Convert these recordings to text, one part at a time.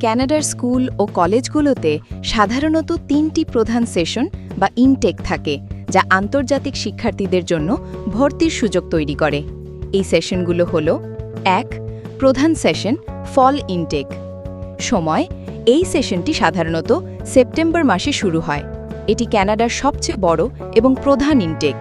ক্যানাডার school ও কলেজগুলোতে সাধারণত তিনটি প্রধান সেশন বা ইনটেক থাকে, যা আন্তর্জাতিক শিক্ষার্থীদের জন্য ভর্তির সুযোগ তৈরি করে। এই সেশনগুলো হল, এক, প্রধান সেশন, ফল ইনটেক। সময়, এই সেশনটি সাধারণত সেপ্টেম্বর মাসে শুরু হয়। এটি ক্যানাডার সবচেয়ে বড় এবং প্রধান ইনটেক।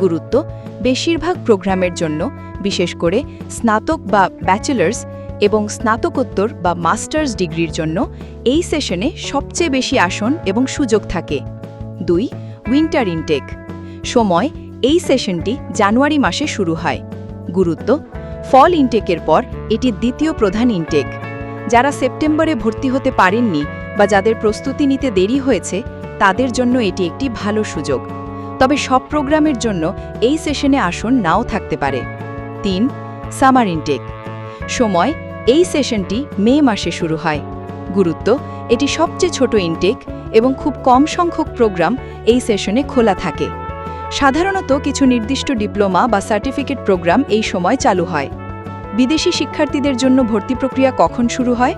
গুরুত্ব, বেশিরভাগ প্রোগ্রামের জন্য, বিশেষ করে স্নাতক বা ব্যাচেলার্স এবং স্নাতকোত্তর বা মাস্টার্স ডিগ্রির জন্য এই সেশনে সবচেয়ে বেশি আসন এবং সুযোগ থাকে। দুই, উইন্টার ইনটেক। সময়, এই সেশনটি জানুয়ারি মাসে শুরু হয়। গুরুত্ব, ফল ইনটেকের পর এটি দ্বিতীয় প্রধান ইনটেক। যারা সেপ্টেম্বরে ভর্তি হতে পারেননি বা যাদের প্রস্তুতি নিতে দেরি হয়েছে, তাদের জন্য এটি একটি ভালো সুযোগ। তবে সব প্রোগ্রামের জন্য এই সেশনে আসন নাও থাকতে পারে। তিন, সামার ইনটেক। সময় এই সেশনটি মে মাসে শুরু হয়। গুরুত্ব, এটি সবচেয়ে ছোট ইনটেক এবং খুব কম সংখ্যক প্রোগ্রাম এই সেশনে খোলা থাকে। সাধারণত কিছু নির্দিষ্ট ডিপ্লোমা বা সার্টিফিকেট প্রোগ্রাম এই সময় চালু হয়। বিদেশি শিক্ষার্থীদের জন্য ভর্তি প্রক্রিয়া কখন শুরু হয়?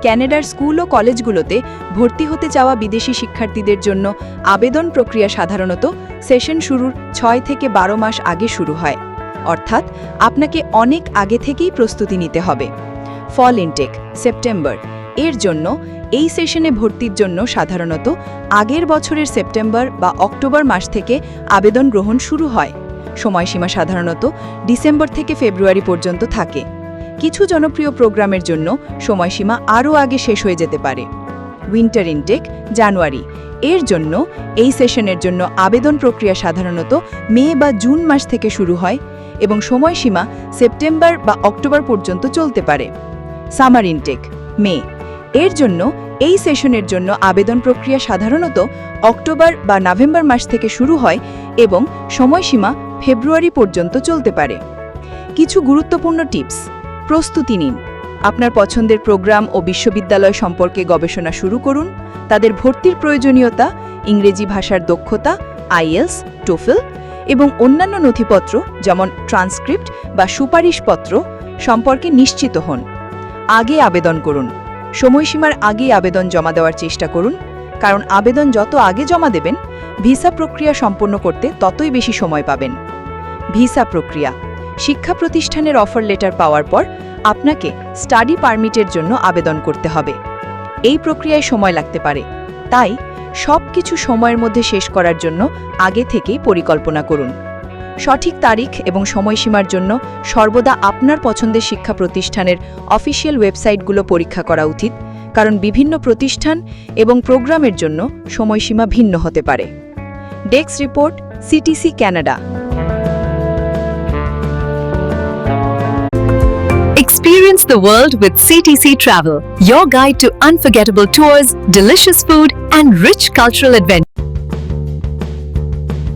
ক্যানাডার স্কুল ও কলেজগুলোতে ভর্তি হতে চাওয়া বিদেশি শিক্ষার্থীদের জন্য আবেদন প্রক্রিয়া সাধারণত সেশন শুরুর ছয় থেকে বারো মাস আগে শুরু হয়। অর্থাৎ, আপনাকে অনেক আগে থেকেই প্রস্তুতি নিতে হবে। ফল ইনটেক সেপ্টেম্বর এর জন্য, এই সেশনে ভর্তির জন্য সাধারণত আগের বছরের সেপ্টেম্বর বা অক্টোবর মাস থেকে আবেদন গ্রহণ শুরু হয়। সময়সীমা সাধারণত ডিসেম্বর থেকে ফেব্রুয়ারি পর্যন্ত থাকে। কিছু জনপ্রিয় প্রোগ্রামের জন্য সময়সীমা আরও আগে শেষ হয়ে যেতে পারে। উইন্টার ইনটেক জানুয়ারি এর জন্য, এই সেশনের জন্য আবেদন প্রক্রিয়া সাধারণত মে বা জুন মাস থেকে শুরু হয় এবং সময়সীমা সেপ্টেম্বর বা অক্টোবর পর্যন্ত চলতে পারে। Summer intake, May. এর জন্য, এই সেশনের জন্য আবেদন প্রক্রিয়া সাধারণত অক্টোবর বা নভেম্বর মাস থেকে শুরু হয় এবং সময়সীমা ফেব্রুয়ারি পর্যন্ত চলতে পারে। কিছু গুরুত্বপূর্ণ টিপস, প্রস্তুতি নিন। আপনার পছন্দের প্রোগ্রাম ও বিশ্ববিদ্যালয় সম্পর্কে গবেষণা শুরু করুন। তাদের ভর্তির প্রয়োজনীয়তা, ইংরেজি ভাষার দক্ষতা আইএলস টোফেল এবং অন্যান্য নথিপত্র যেমন ট্রান্সক্রিপ্ট বা সুপারিশপত্র সম্পর্কে নিশ্চিত হন। আগে আবেদন করুন। সময়সীমার আগে আবেদন জমা দেওয়ার চেষ্টা করুন, কারণ আবেদন যত আগে জমা দেবেন, ভিসা প্রক্রিয়া সম্পন্ন করতে ততই বেশি সময় পাবেন। ভিসা প্রক্রিয়া। শিক্ষা প্রতিষ্ঠানের অফার লেটার পাওয়ার পর আপনাকে স্টাডি পারমিটের জন্য আবেদন করতে হবে। এই প্রক্রিয়ায় সময় লাগতে পারে। তাই সব কিছু সময়ের মধ্যে শেষ করার জন্য আগে থেকেই পরিকল্পনা করুন। সঠিক তারিখ এবং সময়সীমার জন্য সর্বদা আপনার পছন্দের শিক্ষা প্রতিষ্ঠানের অফিসিয়াল ওয়েবসাইটগুলো পরীক্ষা করা উচিত কারণ বিভিন্ন প্রতিষ্ঠান এবং প্রোগ্রামের জন্য সময়সীমা ভিন্ন হতে পারে ডেক্স report CTC Canada Experience the world with CTC Travel, your guide to unforgettable tours, delicious food, and rich cultural adventure.